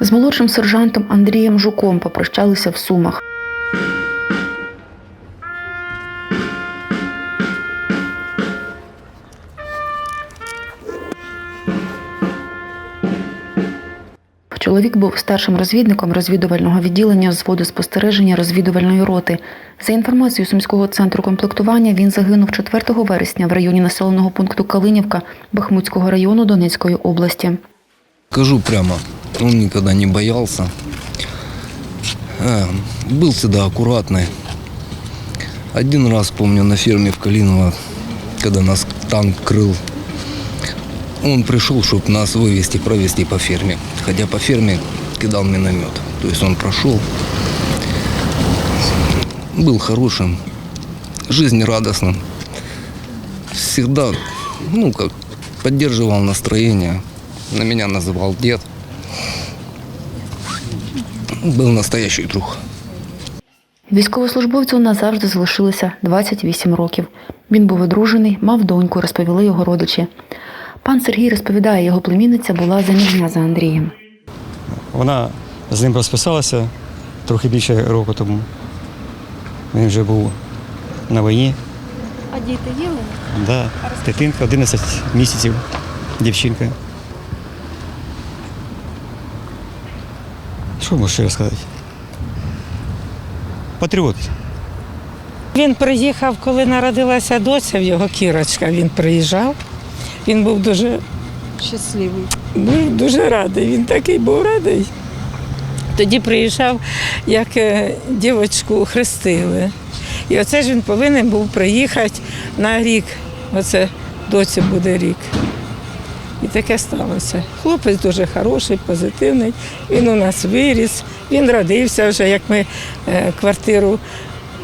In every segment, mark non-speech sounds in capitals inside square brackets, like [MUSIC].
З молодшим сержантом Андрієм Жуком попрощалися в Сумах. Чоловік був старшим розвідником розвідувального відділення взводу спостереження розвідувальної роти. За інформацією Сумського центру комплектування, він загинув 4 вересня в районі населеного пункту Калинівка Бахмутського району Донецької області. Скажу прямо, он никогда не боялся. Э, Был всегда аккуратный. Один раз, помню, на ферме в Калиново, когда нас танк крыл, он пришел, чтобы нас вывести, провести по ферме. Хотя по ферме кидал миномет. То есть он прошел. Был хорошим, жизнерадостным. Всегда, ну, как, поддерживал настроение. На меня называл дед. Был настоящий друг. Військовослужбовцю назавжди залишилося 28 років. Він був одружений, мав доньку, розповіли його родичі. Пан Сергій розповідає, його племінниця була заміжня за Андрієм. Вона з ним розписалася трохи більше року тому. Він вже був на війні. А діти є в мене? Да. Дитинка 11 місяців, дівчинка. Що можу ще розказати? Патріот. Він приїхав, коли народилася доця в його кірочка. Він приїжджав. Він був дуже, Щасливий. був дуже радий. Він такий був радий. Тоді приїжджав, як е, дівчинку хрестили. І оце ж він повинен був приїхати на рік. Оце доці буде рік. І таке сталося. Хлопець дуже хороший, позитивний. Він у нас виріс, він родився вже, як ми е, квартиру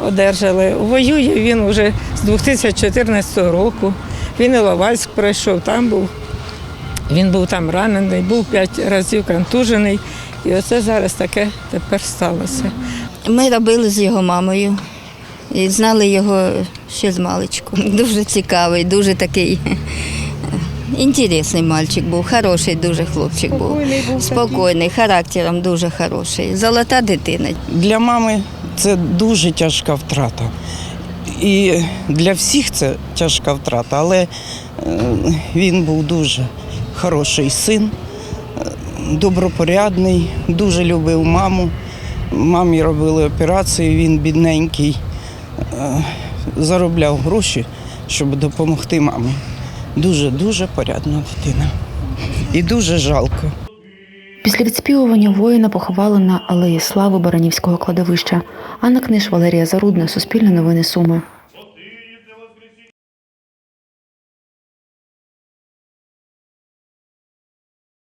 одержали. Воює він вже з 2014 року. Він Іловайськ пройшов, там був. Він був там ранений, був п'ять разів контужений. І оце зараз таке тепер сталося. Ми робили з його мамою і знали його ще з маличку. [LAUGHS] Дуже цікавий, дуже такий інтересний мальчик був, хороший дуже хлопчик був. Спокійний був Спокійний, характером дуже хороший. Золота дитина. Для мами це дуже тяжка втрата. І для всіх це тяжка втрата, але е, він був дуже хороший син, е, добропорядний, дуже любив маму. Мамі робили операцію, він бідненький, е, заробляв гроші, щоб допомогти мамі. Дуже-дуже порядна дитина. І дуже жалко. Після відспівування воїна поховали на алеї слави Баранівського кладовища. Анна Книж, Валерія Зарудна, Суспільне новини Суми.